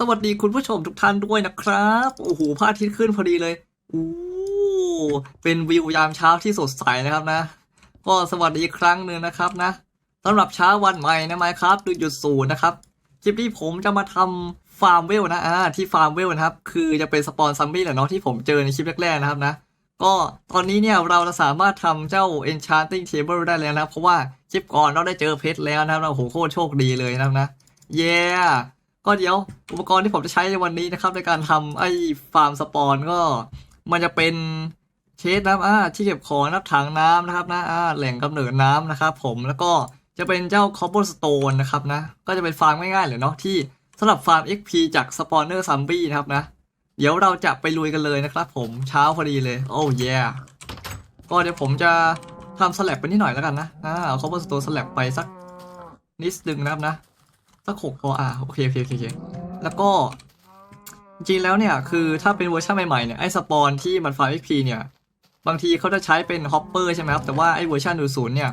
สวัสดีคุณผู้ชมทุกท่านด้วยนะครับ โอ้โหพระอาทิตย์ขึ้นพอดีเลยอู้เป็นวิวยามเช้าที่สดใสนะครับนะ ก็สวัสดีครั้งหนึ่งนะครับนะสำหรับเช้าวันใหม่นะไมครับดูหยุดศูนย์นะครับคลิปนี้ผมจะมาทำฟาร์มเวลนะอ่าที่ฟาร์มเวลนะครับ คือจะเป็นสปอนซัมบี้แหละเนาะที่ผมเจอในคลิปแรกๆนะครับนะ ก็ตอนนี้เนี่ยเราจะสามารถทำเจ้า enchanting table ได้แล้วนะ เพราะว่าคลิปก่อนเราได้เจอเพชรแล้วนะครับเราโหโคตรโชคดีเลยนะครับนะ เย้ ก็เดี๋ยวอุปกรณ์ที่ผมจะใช้ในวันนี้นะครับ ในการทำไอ้ฟาร์มสปอนก็มันจะเป็นเชสนะครับอ่าที่เก็บของนับถังน้ำนะครับนะอ่าแหล่งกำเนิดน้ำนะครับผมแล้วก็จะเป็นเจ้า cobblestone นะครับนะก็จะเป็นฟาร์มง่ายๆเลยเนาะที่สำหรับฟาร์ม XP จากสปอนเนอร์ซัมบี้นะครับนะเดี๋ยวเราจะไปลุยกันเลยนะครับผมเช้าพอดีเลย โอ้เย่ก็เดี๋ยวผมจะทำสลับไปนิดหน่อยแล้วกันนะอ่าเอา cobblestone สลับไปสักนิดนึงนะครับนะ สักหกพออ่าโอเคโอเคโอเคแล้วก็ จริงแล้วเนี่ย คือถ้าเป็นเวอร์ชันใหม่ๆเนี่ยไอ้สปอนที่มันฟาร์ม XP เนี่ยบางทีเขาจะใช้เป็นฮอปเปอร์ใช่ไหมครับแต่ว่าไอ้เวอร์ชันศูนย์เนี่ย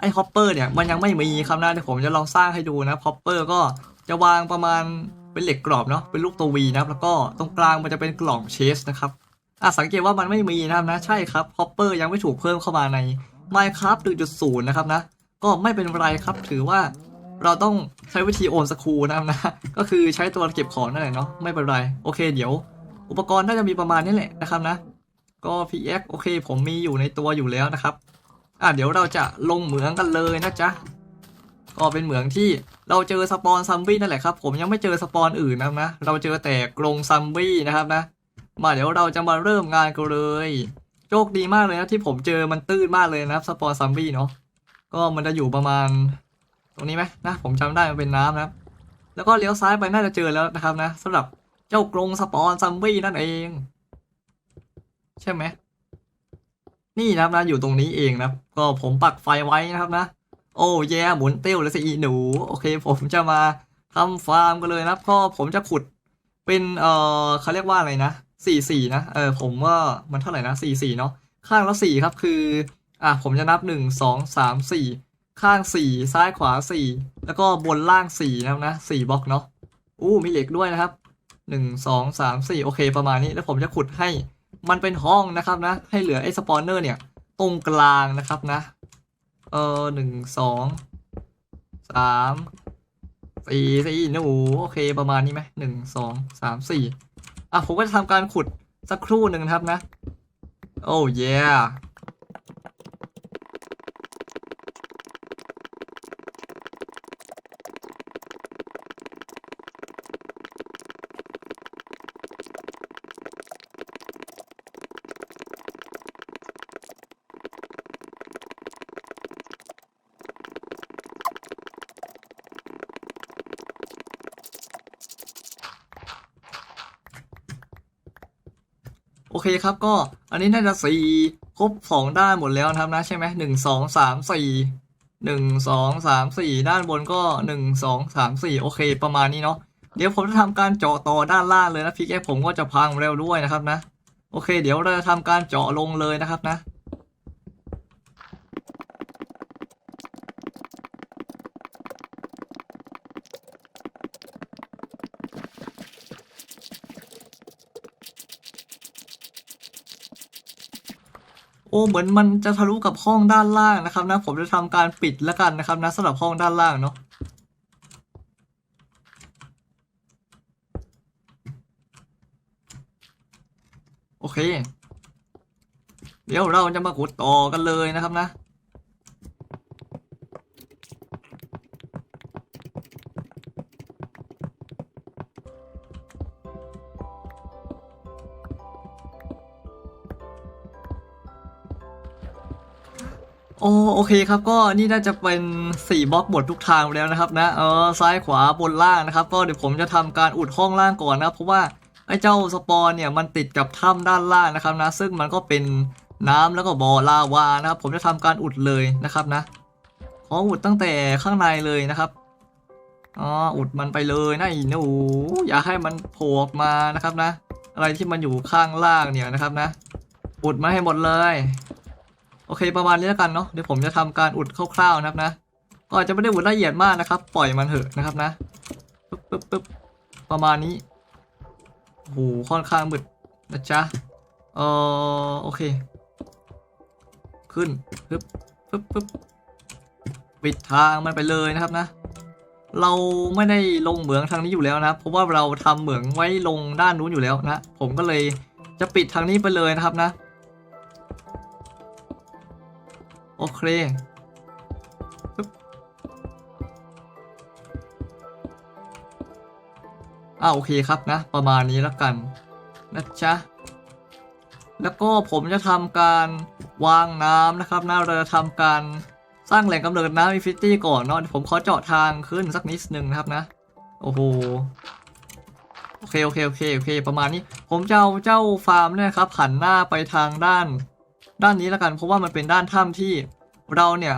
ไอ้ฮอปเปอร์เนี่ยมันยังไม่มีครับนะเดี๋ยวผมจะลองสร้างให้ดูนะฮอปเปอร์ก็จะวางประมาณเป็นเหล็กกรอบเนาะเป็นลูกตัววีนะครับแล้วก็ตรงกลางมันจะเป็นกล่องเชสนะครับอะสังเกตว่ามันไม่มีนะครับนะใช่ครับฮอปเปอร์ยังไม่ถูกเพิ่มเข้ามาใน Minecraft 1.0 นะครับนะ ก็ไม่เป็นไรครับถือว่า เราต้องใช้วิธีโอนสครูนะครับนะ ก็คือใช้ตัวเก็บของนั่นแหละเนาะไม่เป็นไร โอเค เดี๋ยว อุปกรณ์น่าจะมีประมาณนี้แหละนะครับนะ ก็ PX โอเค ผมมีอยู่ในตัวอยู่แล้วนะครับ อะเดี๋ยวเราจะลงเหมืองกันเลยนะจ๊ะก็เป็นเหมืองที่เราเจอสปอนซัมบี้นั่นแหละครับ ผมยังไม่เจอสปอนอื่นนะครับนะ เราเจอแต่กรงซัมบี้นะครับนะ มาเดี๋ยวเราจะมาเริ่มงานกันเลยโชคดีมากเลยนะที่ผมเจอมันตื้นมากเลยนะครับสปอนซัมบี้เนาะก็มันจะอยู่ประมาณ ตรงนี้ไหมนะผมจำได้มันเป็นน้ำนะครับแล้วก็เลี้ยวซ้ายไปน่าจะเจอแล้วนะครับนะสำหรับเจ้ากรงสปอนซัมบี้นั่นเอง ใช่ไหมนี่นะครับนะอยู่ตรงนี้เองนะก็ผมปักไฟไว้นะครับนะ โอ้แย่หมุนเตี้ยวเลยสิอีหนู โอเค ผมจะมาทำฟาร์มกันเลยนะก็ผมจะขุดเป็นเอ่อเขาเรียกว่าอะไรนะสี่สี่นะเออผมว่ามันเท่าไหร่นะสี่สี่เนาะข้างละสี่ครับคือ อะผมจะนับหนึ่งสองสามสี่ ข้างสี่ซ้ายขวาสี่แล้วก็บนล่างสี่นะครับนะสี่บล็อกเนาะอู้มีเหล็กด้วยนะครับหนึ่งสองสามสี่โอเคประมาณนี้แล้วผมจะขุดให้มันเป็นห้องนะครับนะ ให้เหลือไอ้สปอนเนอร์เนี่ย ตรงกลางนะครับนะ เออหนึ่งสองสามสี่สี่นูโอเคประมาณนี้ไหมหนึ่งสองสามสี่อะผมก็จะทำการขุดสักครู่หนึ่งครับนะ โอ้เย่โเคครับก็อันนี้น่าจะสี่ครบสองด้านหมดแล้วนะครับนะใช่ไหมหนึ่งสองสามสี่หนึ่งสองสามสี่ด้านบนก็หนึ่งสองสามสี่โอเค ประมาณนี้เนาะเดี๋ยวผมจะทำการเจาะต่อด้านล่างเลยนะพี่แกผมก็จะพังเร็วด้วยนะครับนะ โอเค เดี๋ยวเราจะทำการเจาะลงเลยนะครับนะ โอ้เหมือนมันจะทะลุกับห้องด้านล่างนะครับนะผมจะทำการปิดแล้วกันนะครับนะสำหรับห้องด้านล่างเนาะโอเค เดี๋ยวเราจะมาขุดต่อกันเลยนะครับนะ โอโอเคครับก็นี่น่าจะเป็นสี่บล็อกหมดทุกทางแล้วนะครับนะเออซ้ายขวาบนล่างนะครับ ก็เดี๋ยวผมจะทำการอุดห้องล่างก่อนนะครับเพราะว่าไอ้เจ้าสปอนเนี่ยมันติดกับถ้ำด้านล่างนะครับนะ ซึ่งมันก็เป็นน้ำแล้วก็บ่อลาวานะครับ ผมจะทำการอุดเลยนะครับนะขออุดตั้งแต่ข้างในเลยนะครับอ๋ออุดมันไปเลยนะไอ้หนูอย่าให้มันโผล่ออกมานะครับนะ อะไรที่มันอยู่ข้างล่างเนี่ยนะครับนะ อุดมาให้หมดเลย โอเคประมาณนี้แล้วกันเนาะเดี๋ยวผมจะทำการอุดคร่าวๆนะครับนะ ก็อาจจะไม่ได้อุดละเอียดมากนะครับ ปล่อยมันเถอะนะครับนะปึ๊บปึ๊บปึ๊บประมาณนี้โอ้โหค่อนข้างมืดนะจ๊ะเออโอเค ขึ้นปึ๊บปึ๊บปึ๊บปิดทางมันไปเลยนะครับนะเราไม่ได้ลงเหมืองทางนี้อยู่แล้วนะเพราะว่าเราทำเหมืองไว้ลงด้านนู้นอยู่แล้วนะ ผมก็เลยจะปิดทางนี้ไปเลยนะครับนะ โอเคอ่าโอเคครับนะ ประมาณนี้แล้วกันนะจ๊ะแล้วก็ผมจะทำการวางน้ำนะครับนะเราจะทำการสร้างแหล่งกำเนิดน้ำอินฟิตี้ก่อนเนาะผมขอเจาะทางขึ้นสักนิดนึงนะครับนะ โอ้โหโอเคโอเคโอเคโอเค ประมาณนี้ ผมจะเอาเจ้าฟาร์มเนี่ยครับหันหน้าไปทางด้าน ด้านนี้แล้วกันเพราะว่ามันเป็นด้านถ้ำที่เราเนี่ย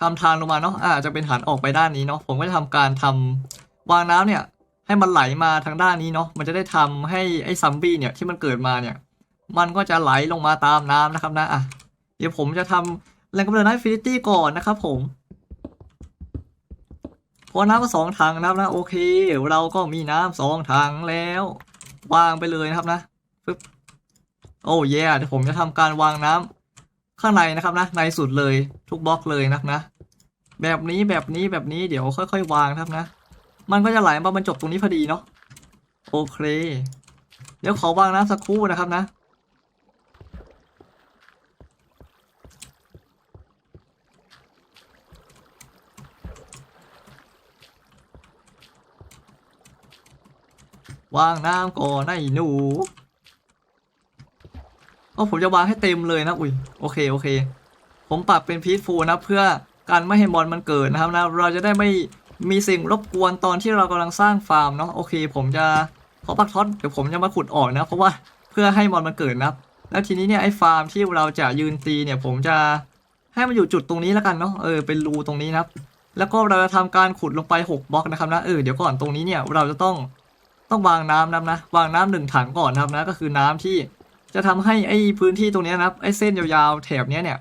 ทำทางลงมาเนาะอาจจะเป็นหันออกไปด้านนี้เนาะผมก็จะทำการทำวางน้ำเนี่ยให้มันไหลมาทางด้านนี้เนาะมันจะได้ทำให้ไอ้ซัมบี้เนี่ยที่มันเกิดมาเนี่ย มันก็จะไหลลงมาตามน้ำนะครับนะอะเดี๋ยวผมจะทำแหล่งกำเนิดน้ำอินฟินิตี้ก่อนนะครับผมพอน้ำก็สองถังนะครับนะโอเค เราก็มีน้ำสองถังแล้ววางไปเลยนะครับนะปึ๊บโอ้เย่เดี๋ยวผมจะทำการวางน้ำ ข้างในนะครับนะในสุดเลยทุกบล็อกเลยนะนะ แบบนี้แบบนี้แบบนี้เดี๋ยวค่อยๆวางครับนะ มันก็จะไหลมาบรรจบตรงนี้พอดีเนาะโอเค เดี๋ยวขอวางน้ำสักครู่นะครับนะวางน้ำก่อนไอ้หนู ก็ผมจะวางให้เต็มเลยนะอุ้ยโอเคโอเค ผมปรับเป็นพีทฟูนะเพื่อการไม่ให้มอนมันเกิดนะครับนะเราจะได้ไม่มีสิ่งรบกวนตอนที่เรากำลังสร้างฟาร์มเนาะโอเค ผมจะขอปักท็อตเดี๋ยวผมจะมาขุดออกนะเพราะว่าเพื่อให้มอนมันเกิดนะแล้วทีนี้เนี่ยไอ้ฟาร์มที่เราจะยืนตีเนี่ยผมจะให้มันอยู่จุดตรงนี้แล้วกันเนาะเออเป็นรูตรงนี้นะครับ แล้วก็เราจะทำการขุดลงไป 6บล็อกนะครับนะเออเดี๋ยวก่อนตรงนี้เนี่ยเราจะต้องต้องวางน้ำนะนะวางน้ำหนึ่งถังก่อนนะครับนะก็คือน้ำที่ จะทำให้ไอ้พื้นที่ตรงนี้นะครับไอ้เส้นยาวๆแถบนี้เนี่ย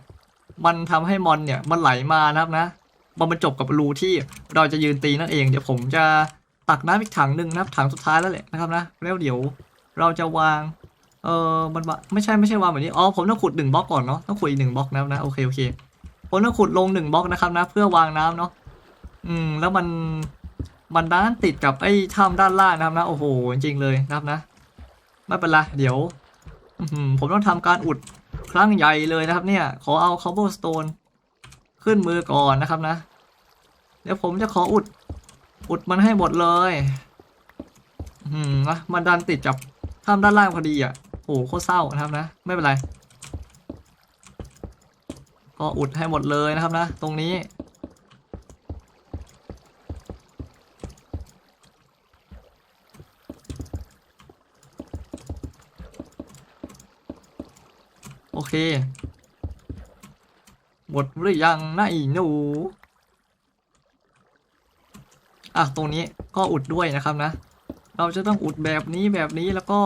มันทำให้มอนเนี่ยมันไหลมานะครับนะมันบรรจบกับรูที่เราจะยืนตีนั่นเองเดี๋ยวผมจะตักน้ำอีกถังหนึ่งนะครับถังสุดท้ายแล้วแหละนะครับนะแล้วเดี๋ยวเราจะวางเออมันวะไม่ใช่ไม่ใช่วางแบบนี้อ๋อผมต้องขุดหนึ่งบล็อกก่อนเนาะต้องขุดอีกหนึ่งบล็อกนะนะโอเคโอเคผมต้องขุดลงหนึ่งบล็อกนะครับนะเพื่อวางน้ำเนาะอืมแล้วมันมันด้านติดกับไอ้ถ้ำด้านล่างนะครับนะโอ้โหจริงเลยนะครับนะไม่เป็นไรเดี๋ยว ผมต้องทำการอุดครั้งใหญ่เลยนะครับ เนี่ย ขอเอา cobblestone ขึ้นมือก่อนนะครับนะ เดี๋ยวผมจะขออุด อุดมันให้หมดเลย อืมนะมันดันติดกับถ้ำด้านล่างพอดีอะโอ้โหโคตรเศร้านะครับนะ ไม่เป็นไร ก็อุดให้หมดเลยนะครับนะ ตรงนี้ โอเค หมดหรือยังนะอีหนูอะตรงนี้ก็อุดด้วยนะครับนะ เราจะต้องอุดแบบนี้แบบนี้แล้วก็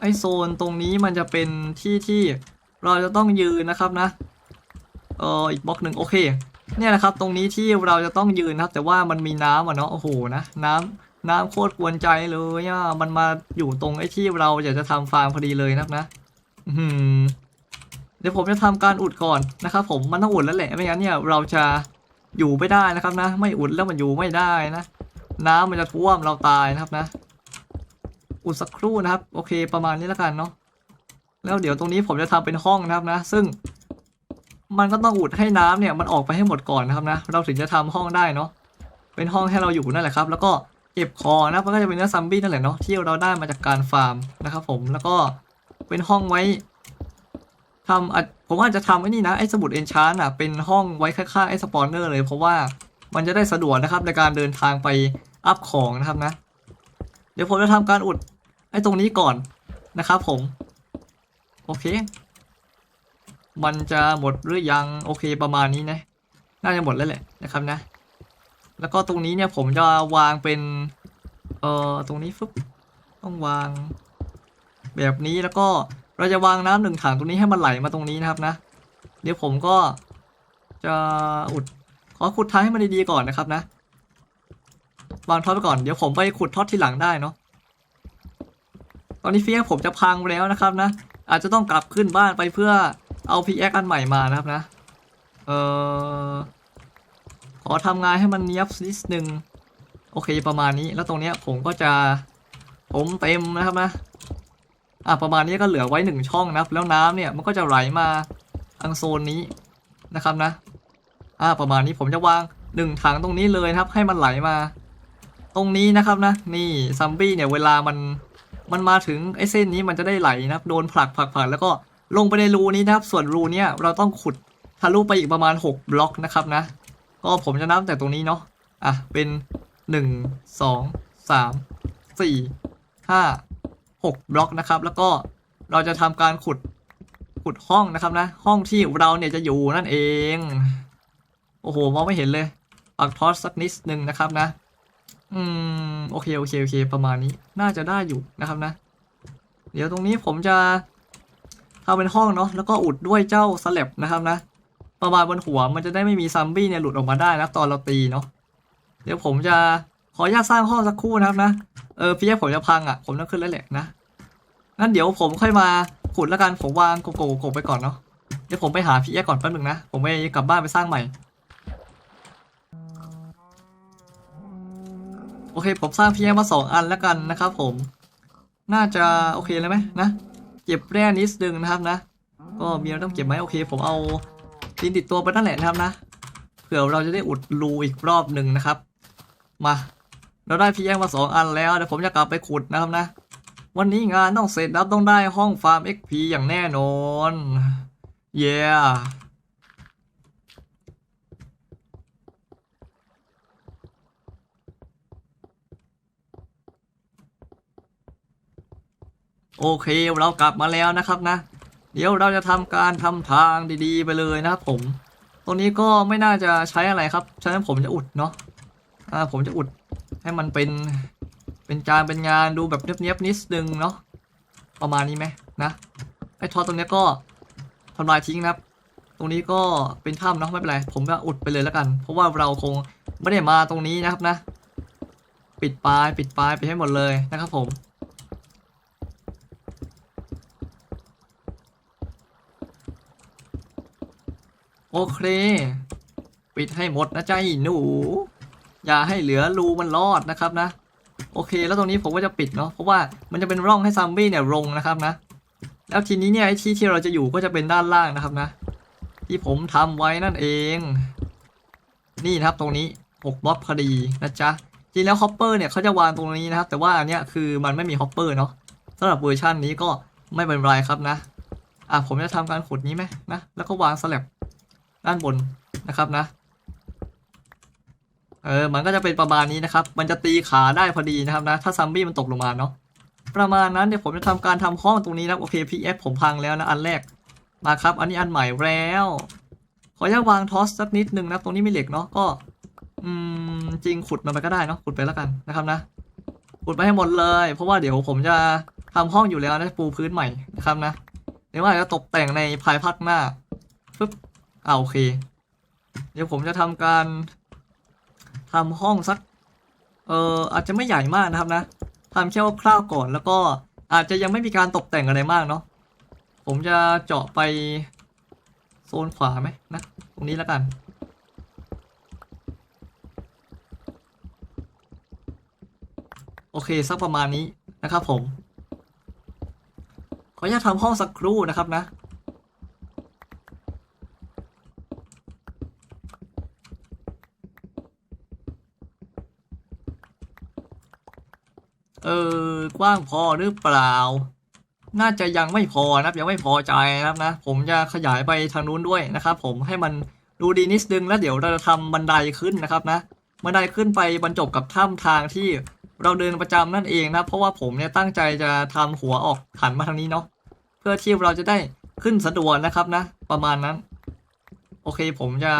ไอโซนตรงนี้มันจะเป็นที่ที่เราจะต้องยืนนะครับนะ เอออีกบล็อกหนึ่งโอเค เนี่ยนะครับ ตรงนี้ที่เราจะต้องยืนนะครับ แต่ว่ามันมีน้ำอะเนาะโอ้โหนะน้ำน้ำโคตรกวนใจเลยอะมันมาอยู่ตรงไอ้ที่เราอยากจะทำฟาร์มพอดีเลยนะครับนะ เดี๋ยวผมจะทำการอุดก่อนนะครับผมมันต้องอุดแล้วแหละไม่งั้นเนี่ยเราจะอยู่ไม่ได้นะครับนะ ไม่อุดแล้วมันอยู่ไม่ได้นะน้ำมันจะท่วมเราตายนะครับนะ อุดสักครู่นะครับ โอเคประมาณนี้แล้วกันเนาะแล้วเดี๋ยวตรงนี้ผมจะทำเป็นห้องนะครับนะ ซึ่งมันก็ต้องอุดให้น้ำเนี่ยมันออกไปให้หมดก่อนนะครับนะ เราถึงจะทำห้องได้เนาะเป็นห้องให้เราอยู่นั่นแหละครับ แล้วก็เก็บคอนะมันก็จะเป็นเนื้อซัมบี้นั่นแหละเนาะที่เราได้มาจากการฟาร์มนะครับผมแล้วก็ เป็นห้องไว้ทำอะผมว่าจจะทำไอ้นี่นะไอ้สมุดเอนชานอะเป็นห้องไว้ข้าๆไอ้สปอนเนอร์เลยเพราะว่ามันจะได้สะดวกนะครับในการเดินทางไปอัพของนะครับนะ เดี๋ยวผมจะทำการอุดไอ้ตรงนี้ก่อนนะครับผม โอเค มันจะหมดหรือยังโอเคประมาณนี้นะ น่าจะหมดแล้วแหละนะครับนะ แล้วก็ตรงนี้เนี่ยผมจะวางเป็น เอ่อตรงนี้ฟึบต้องวาง แบบนี้แล้วก็เราจะวางน้ำหนึ่งถังตรงนี้ให้มันไหลมาตรงนี้นะครับนะ เดี๋ยวผมก็จะอุดขอขุดทางให้มันดีๆก่อนนะครับนะ วางท็อไปก่อนเดี๋ยวผมไปขุดท็อทีหลังได้เนาะตอนนี้เฟียผมจะพังแล้วนะครับนะ อาจจะต้องกลับขึ้นบ้านไปเพื่อเอาพีแอคอันใหม่มานะครับนะ เออขอทำงานให้มันเนียบนิดนึง โอเคประมาณนี้แล้วตรงเนี้ยผมก็จะผมเต็มนะครับนะ อะประมาณนี้ก็เหลือไว้หนึ่งช่องนะแล้วน้ำเนี่ยมันก็จะไหลมาทางโซนนี้นะครับนะ อ่าประมาณนี้ผมจะวางหนึ่งถังตรงนี้เลยครับ ให้มันไหลมา ตรงนี้นะครับนะ นี่ซัมบี้เนี่ยเวลามันมันมาถึงไอ้เส้นนี้มันจะได้ไหลนะครับโดนผลักผลักผลักแล้วก็ลงไปในรูนี้นะครับ ส่วนรูเนี้ยเราต้องขุดทะลุไปอีกประมาณ 6 บล็อกนะครับนะ ก็ผมจะนับแต่ตรงนี้เนาะอะเป็น 1 2 3 4 5 6 บล็อกนะครับ แล้วก็เราจะทำการขุดขุดห้องนะครับนะ ห้องที่เราเนี่ยจะอยู่นั่นเอง โอ้โหมองไม่เห็นเลย ปักทอสสักนิดนึงนะครับนะ อืมโอเคโอเคโอเค ประมาณนี้น่าจะได้อยู่นะครับนะ เดี๋ยวตรงนี้ผมจะทำเป็นห้องเนาะแล้วก็อุดด้วยเจ้าสลับนะครับนะ ประมาณบนหัวมันจะได้ไม่มีซัมบี้เนี่ยหลุดออกมาได้นะตอนเราตีเนาะเดี๋ยวผมจะ ขออนุญาตสร้างห้องสักครู่นะครับนะ เออพี่แยกผมจะพังอะ ผมต้องขึ้นแล้วแหละนะงั้นเดี๋ยวผมค่อยมาขุดแล้วกัน ผมวางโกโก้โกไปก่อนเนาะ เดี๋ยวผมไปหาพี่แยกก่อนแป๊บนึงนะ ผมไปกลับบ้านไปสร้างใหม่ โอเค ผมสร้างพี่แยกมาสองอันแล้วกันนะครับผม น่าจะโอเคเลยไหมนะ เก็บแร่นิดนึงนะครับนะ ก็มีอะไรต้องเก็บไหมโอเค ผมเอาดินติดตัวไปนั่นแหละนะครับนะ เผื่อเราจะได้อุดรูอีกรอบหนึ่งนะครับ มา เราได้พี่แยกมาสองอันแล้วเดี๋ยวผมจะกลับไปขุดนะครับนะ วันนี้งานต้องเสร็จครับต้องได้ห้องฟาร์ม XP อย่างแน่นอน เย้โอเคเรากลับมาแล้วนะครับนะ เดี๋ยวเราจะทำการทำทางดีๆ ไปเลยนะครับผม ตรงนี้ก็ไม่น่าจะใช้อะไรครับ ฉะนั้นผมจะอุดเนาะ อ่าผมจะอุดให้มันเป็น เป็นการเป็นงานดูแบบเนียบๆนิดนึงเนาะประมาณนี้ไหมนะไอ้ทอตรงนี้ก็ทำลายทิ้งนะครับ ตรงนี้ก็เป็นถ้ำเนาะไม่เป็นไร ผมก็อุดไปเลยแล้วกัน เพราะว่าเราคงไม่ได้มาตรงนี้นะครับนะ ปิดปลายปิดปลายไปให้หมดเลยนะครับผมโอเค ปิดให้หมดนะใจหนู อย่าให้เหลือรูมันรอดนะครับนะ โอเค แล้วตรงนี้ผมก็จะปิดเนาะเพราะว่ามันจะเป็นร่องให้ซัมบี้เนี่ยลงนะครับนะ แล้วทีนี้เนี่ยไอ้ที่ที่เราจะอยู่ก็จะเป็นด้านล่างนะครับนะ ที่ผมทำไว้นั่นเอง นี่นะครับตรงนี้6บล็อกพอดีนะจ๊ะจริงแล้วฮอปเปอร์เนี่ยเขาจะวางตรงนี้นะครับ แต่ว่าอันเนี้ยคือมันไม่มีฮอปเปอร์เนาะสำหรับเวอร์ชันนี้ก็ไม่เป็นไรครับนะอะผมจะทำการขุดนี้ไหมนะแล้วก็วางสลับด้านบนนะครับนะ เออ มันก็จะเป็นประมาณนี้นะครับ มันจะตีขาได้พอดีนะครับนะ ถ้าซัมบี้มันตกลงมาเนาะ ประมาณนั้นเดี๋ยวผมจะทำการทำห้องตรงนี้นะโอเค PF ผมพังแล้วนะอันแรก มาครับ อันนี้อันใหม่แล้ว ขออนุญาตวางทอสสักนิดนึงนะ ตรงนี้มีเหล็กเนาะ ก็ อืม จริงขุดมันไปก็ได้เนาะ ขุดไปแล้วกันนะครับนะ ขุดไปให้หมดเลย เพราะว่าเดี๋ยวผมจะทำห้องอยู่แล้วนะปูพื้นใหม่นะครับนะเดี๋ยวว่าจะตกแต่งในภายภาคหน้าปึ๊บอ่าโอเค เดี๋ยวผมจะทำการ ทำห้องสัก เอ่ออาจจะไม่ใหญ่มากนะครับนะทำแค่คร่าวๆก่อน แล้วก็อาจจะยังไม่มีการตกแต่งอะไรมากเนาะผมจะเจาะไปโซนขวาไหมนะ ตรงนี้แล้วกัน โอเคสักประมาณนี้นะครับผมขออนุญาตทำห้องสักครู่นะครับนะ เออ กว้างพอหรือเปล่า น่าจะยังไม่พอนะครับ ยังไม่พอใจนะครับนะ ผมจะขยายไปทางนู้นด้วยนะครับ ผมให้มันดูดีนิดนึงแล้วเดี๋ยวเราจะทำบันไดขึ้นนะครับนะ บันไดขึ้นไปบรรจบกับถ้ำทางที่เราเดินประจำนั่นเองนะ เพราะว่าผมเนี่ยตั้งใจจะทำหัวออกหันมาทางนี้เนาะ เพื่อที่เราจะได้ขึ้นสะดวกนะครับนะ ประมาณนั้น โอเคผมจะ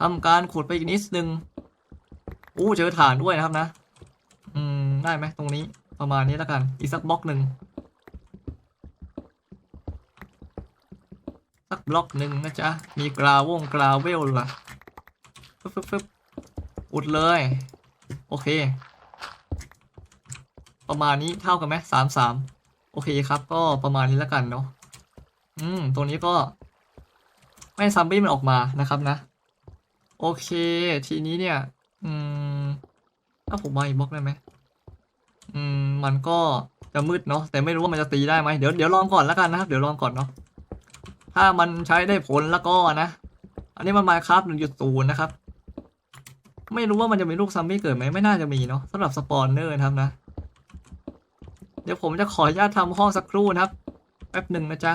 ทำการขุดไปอีกนิดนึงอู้เจอฐานด้วยนะครับนะ อืมได้ไหมตรงนี้ ประมาณนี้แล้วกัน อีกสักบล็อกหนึ่งสักบล็อกหนึ่งนะจ๊ะ มีกราวงกราวเวลล่ะฟึบฟึบฟึบอุดเลย โอเค ประมาณนี้เท่ากันไหมสามสามโอเคครับ ก็ประมาณนี้แล้วกันเนาะอืมตรงนี้ก็ไม่ซัมบี้มันออกมานะครับนะ โอเค ทีนี้เนี่ย อืมถ้าผมมาอีกบล็อกได้ไหม อืมมันก็จะมืดเนาะแต่ไม่รู้ว่ามันจะตีได้ไหมเดี๋ยวเดี๋ยวลองก่อนแล้วกันนะครับ เดี๋ยวลองก่อนเนาะถ้ามันใช้ได้ผลแล้วก็นะ อันนี้มันมาครับหนึ่งจุดศูนย์นะครับ ไม่รู้ว่ามันจะมีลูกซัมบี้เกิดไหมไม่น่าจะมีเนาะสำหรับสปอนเนอร์นะครับนะ เดี๋ยวผมจะขออนุญาตทำห้องสักครู่นะครับแป๊บหนึ่งนะจ๊ะ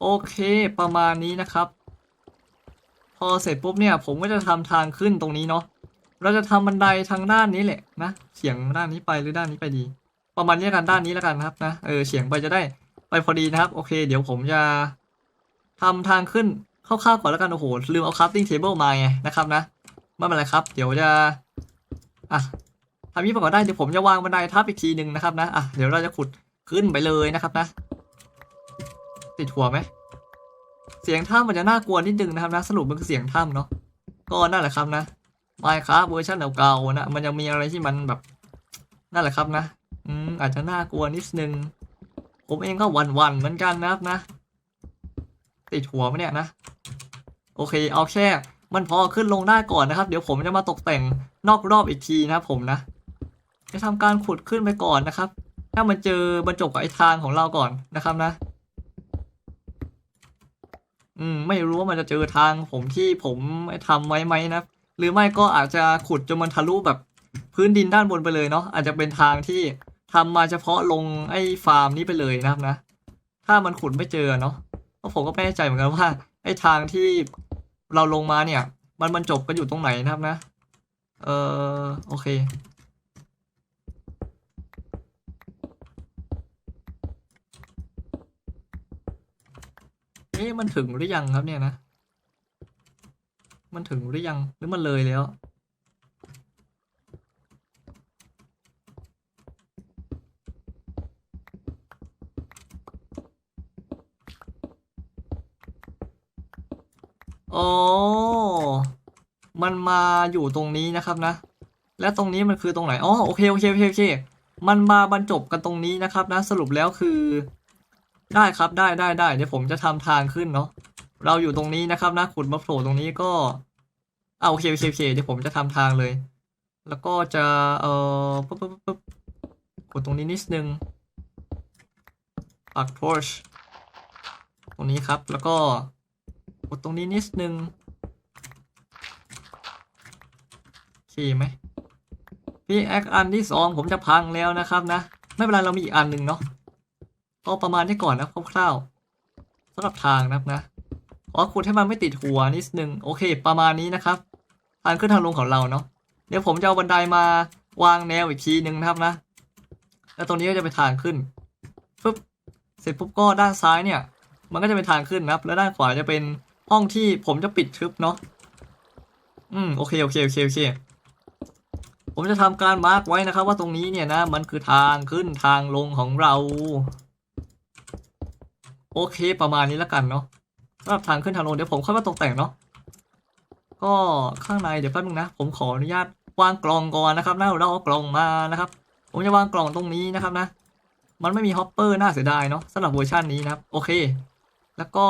โอเค ประมาณนี้นะครับ อเสร็จปุ๊บเนี่ยผมก็จะทำทางขึ้นตรงนี้เนาะเราจะทำบันไดทางด้านนี้แหละนะเฉียงด้านนี้ไปหรือด้านนี้ไปดี ประมาณนี้กันด้านนี้แล้วกันครับนะเออเฉียงไปจะได้ไปพอดีนะครับ โอเค เดี๋ยวผมจะทำทางขึ้นคร่าวๆก่อนแล้วกันโอ้โหลืมเอา crafting table มาไงนะครับนะไม่เป็นไรครับ เดี๋ยวจะอะทำนี้ไปก่อนได้เดี๋ยวผมจะวางบันไดทับอีกทีหนึ่งนะครับนะอะเดี๋ยวเราจะขุดขึ้นไปเลยนะครับนะ ติดหัวไหม เสียงถ้ำมันจะน่ากลัวนิดนึงนะครับนะสรุปมันคือเสียงถ้ำเนาะก็นั่นแหละครับนะไมค์ครับเวอร์ชันเก่าๆนะมันยังมีอะไรที่มันแบบนั่นแหละครับนะอืมอาจจะน่ากลัวนิดนึง ผมเองก็หวั่นๆเหมือนกันนะครับนะ ติดหัวไหมเนี่ยนะ โอเคเอาแค่มันพอขึ้นลงได้ก่อนนะครับ เดี๋ยวผมจะมาตกแต่งนอกรอบอีกทีนะผมนะจะทำการขุดขึ้นไปก่อนนะครับ ถ้ามันเจอบรรจบกับไอ้ทางของเราก่อนนะครับนะ อืมไม่รู้ว่ามันจะเจอทางผมที่ผมทำไว้ไหมนะ หรือไม่ก็อาจจะขุดจนมันทะลุแบบพื้นดินด้านบนไปเลยเนาะอาจจะเป็นทางที่ทำมาเฉพาะลงไอ้ฟาร์มนี้ไปเลยนะครับนะ ถ้ามันขุดไม่เจอเนาะเพราะผมก็ไม่แน่ใจเหมือนกันว่า ไอ้ทางที่เราลงมาเนี่ย มันมันจบกันอยู่ตรงไหนนะครับนะ เออโอเค อ๊ะมันถึงหรือยังครับเนี่ยนะ มันถึงหรือยังหรือมันเลยแล้ว โอ๋อมันมาอยู่ตรงนี้นะครับนะ และตรงนี้มันคือตรงไหน อ๋อ โอเค โอเค โอเค โอเค มันมาบรรจบกันตรงนี้นะครับนะ สรุปแล้วคือ ได้ครับได้ได้ได้เดี๋ยวผมจะทำทางขึ้นเนาะเราอยู่ตรงนี้นะครับนะขุดมาโผล่ตรงนี้ก็เอาโอเคโอเคโอเคเดี๋ยวผมจะทำทางเลย แล้วก็จะเอ่อปุ๊บปุ๊บปุ๊บกดตรงนี้นิดนึงปัก torch ตรงนี้ครับแล้วก็กดตรงนี้นิดนึงโอเคไหมพี่แอคอันที่สองผมจะพังแล้วนะครับนะ ไม่เป็นไรเรามีอีกอันหนึ่งเนาะ ก็ประมาณนี้ก่อนนะคร่าวๆสำหรับทางนะครับนะขอขุดให้มันไม่ติดหัวนิดนึงโอเค ประมาณนี้นะครับทางขึ้นทางลงของเราเนาะเดี๋ยวผมจะเอาบันไดมาวางแนวอีกทีนึงนะครับนะ แล้วตรงนี้ก็จะเป็นทางขึ้นปุ๊บเสร็จปุ๊บก็ด้านซ้ายเนี่ย มันก็จะเป็นทางขึ้นนะครับ แล้วด้านขวาจะเป็นห้องที่ผมจะปิดทึบเนาะอืมโอเคโอเคโอเคโอเคผมจะทำการมาร์กไว้นะครับ ว่าตรงนี้เนี่ยนะ มันคือทางขึ้นทางลงของเรา โอเคประมาณนี้แล้วกันเนาะสำหรับทางขึ้นทางลงเดี๋ยวผมค่อยมาตกแต่งเนาะก็ข้างในเดี๋ยวแป๊บนึงนะ ผมขออนุญาตวางกล่องก่อนนะครับนะเราเอากล่องมานะครับ ผมจะวางกล่องตรงนี้นะครับนะ มันไม่มีฮอปเปอร์น่าเสียดายเนาะสำหรับเวอร์ชันนี้นะครับ โอเค แล้วก็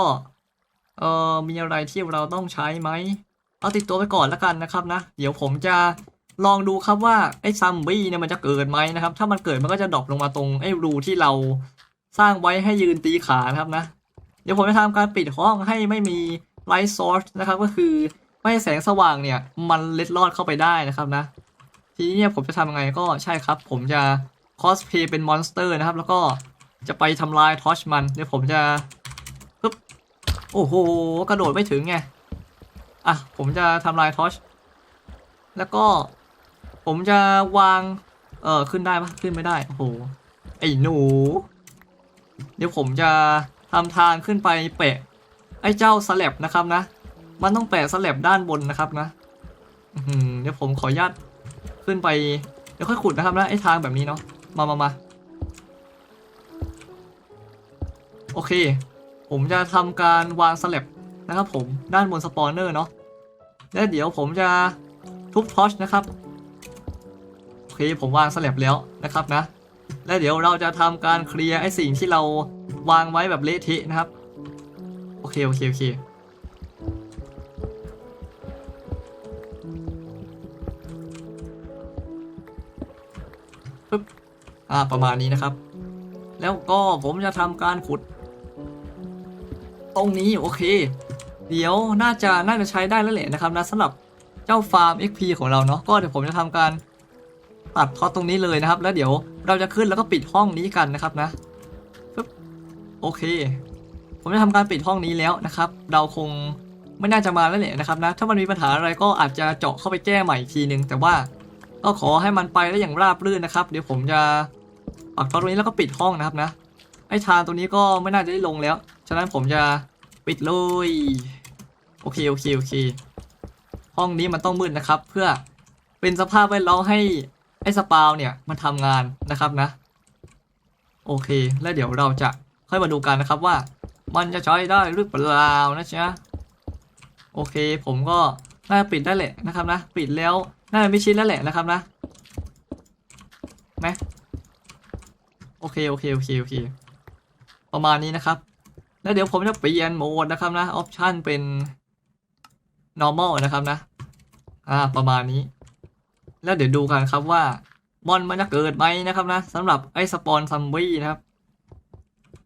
เอ่อมีอะไรที่เราต้องใช้ไหมเอาติดตัวไปก่อนแล้วกันนะครับนะ เดี๋ยวผมจะลองดูครับว่าไอ้ซัมบี้เนี่ยมันจะเกิดไหมนะครับ ถ้ามันเกิดมันก็จะดรอปลงมาตรงไอ้รูที่เรา สร้างไว้ให้ยืนตีขานะครับนะ เดี๋ยวผมจะทำการปิดห้องให้ไม่มีไลท์ซอร์สนะครับก็คือไม่ให้แสงสว่างเนี่ย มันเล็ดลอดเข้าไปได้นะครับนะ ทีนี้เนี่ยผมจะทำยังไงก็ใช่ครับ ผมจะคอสเพย์เป็นมอนสเตอร์นะครับ แล้วก็จะไปทำลายทอชมันเดี๋ยวผมจะปึ๊บโอ้โหกระโดดไม่ถึงไงอะผมจะทำลายทอชแล้วก็ผมจะวาง เออขึ้นได้ปะขึ้นไม่ได้ โอ้โห ไอ้หนู เดี๋ยวผมจะทำทางขึ้นไปเปะไอ้เจ้าสแลบนะครับนะ มันต้องแปะสแลบด้านบนนะครับนะเดี๋ยวผมขออนุญาตขึ้นไป เดี๋ยวค่อยขุดนะครับนะไอ้ทางแบบนี้เนาะ มามามาโอเค ผมจะทำการวางสแลบนะครับผมด้านบนสปอนเนอร์เนาะ และเดี๋ยวผมจะทุบทอชนะครับ โอเคผมวางสแลบแล้วนะครับนะ และเดี๋ยวเราจะทำการเคลียร์ไอ้สิ่งที่เราวางไว้แบบเละเทะนะครับ โอเค โอเค โอเค ปึ๊บ อ่า ประมาณนี้นะครับ แล้วก็ผมจะทำการขุด ตรงนี้ โอเค เดี๋ยวน่าจะน่าจะใช้ได้แล้วแหละนะครับนะสำหรับเจ้าฟาร์ม XP ของเราเนาะ ก็เดี๋ยวผมจะทำการ ตัดทอตรงนี้เลยนะครับ แล้วเดี๋ยวเราจะขึ้นแล้วก็ปิดห้องนี้กันนะครับนะปึ๊บโอเค ผมจะทำการปิดห้องนี้แล้วนะครับ เราคงไม่น่าจะมาแล้วแหละนะครับนะ ถ้ามันมีปัญหาอะไรก็อาจจะเจาะเข้าไปแก้ใหม่อีกทีนึง แต่ว่าก็ขอให้มันไปได้อย่างราบรื่นนะครับ เดี๋ยวผมจะปักทอตรงนี้แล้วก็ปิดห้องนะครับนะไอ้ทางตรงนี้ก็ไม่น่าจะได้ลงแล้ว ฉะนั้นผมจะปิดเลยโอเคโอเคโอเค ห้องนี้มันต้องมืดนะครับ เพื่อเป็นสภาพแวดล้อมให้ ไอ้สปาวเนี่ยมันทำงานนะครับนะ โอเค แล้วเดี๋ยวเราจะค่อยมาดูกันนะครับว่า มันจะใช้ได้หรือเปล่านะจ๊ะโอเค ผมก็น่าจะปิดได้แหละนะครับนะ ปิดแล้วน่าจะไม่ชิดแล้วแหละนะครับนะไหมโอเคโอเคโอเคโอเค ประมาณนี้นะครับ แล้วเดี๋ยวผมจะเปลี่ยนโหมดนะครับนะออปชันเป็น normal นะครับนะ อ่า ประมาณนี้ แล้วเดี๋ยวดูกันครับว่ามอนมันจะเกิดไหมนะครับนะสำหรับไอ้สปอนซัมบี้นะครับ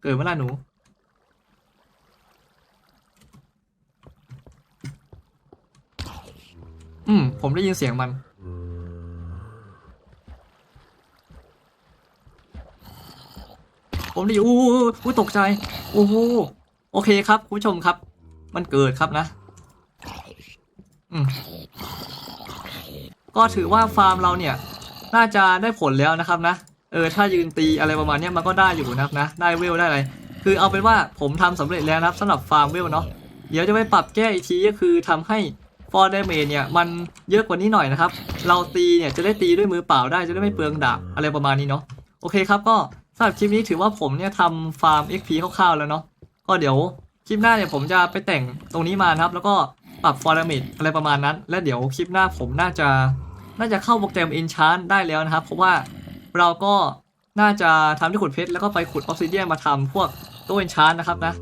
เกิดเมื่อไหร่หนูอืม ผมได้ยินเสียงมัน ผมได้ยินอู้อู้ตกใจ โอ้โห โอเคครับ คุณผู้ชมครับ มันเกิดครับนะ อืม ก็ถือว่าฟาร์มเราเนี่ยน่าจะได้ผลแล้วนะครับนะ เออถ้ายืนตีอะไรประมาณนี้มันก็ได้อยู่นะครับนะ ได้เวลได้อะไร คือเอาเป็นว่าผมทำสำเร็จแล้วนะครับสำหรับฟาร์มเวลเนาะ เดี๋ยวจะไปปรับแก้อีกทีก็คือทำให้ฟอร์เดเมเนี่ยมันเยอะกว่านี้หน่อยนะครับ เราตีเนี่ยจะได้ตีด้วยมือเปล่าได้จะได้ไม่เปลืองดาบอะไรประมาณนี้เนาะ โอเคครับก็สำหรับคลิปนี้ถือว่าผมเนี่ยทำฟาร์ม XP คร่าวๆแล้วเนาะ ก็เดี๋ยวคลิปหน้าเนี่ยผมจะไปแต่งตรงนี้มาครับ แล้วก็ปรับฟอร์เมตอะไรประมาณนั้น และเดี๋ยวคลิปหน้าผมน่าจะ น่าจะเข้าโปรแกรม Enchant ได้แล้วนะครับ เพราะว่าเราก็น่าจะทำที่ขุดเพชรแล้วก็ไปขุดออกซิเดียนมาทำพวกตัว Enchant นะครับนะ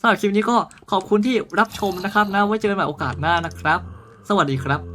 สำหรับคลิปนี้ก็ขอบคุณที่รับชมนะครับนะไว้เจอกันใหม่โอกาสหน้านะครับ สวัสดีครับ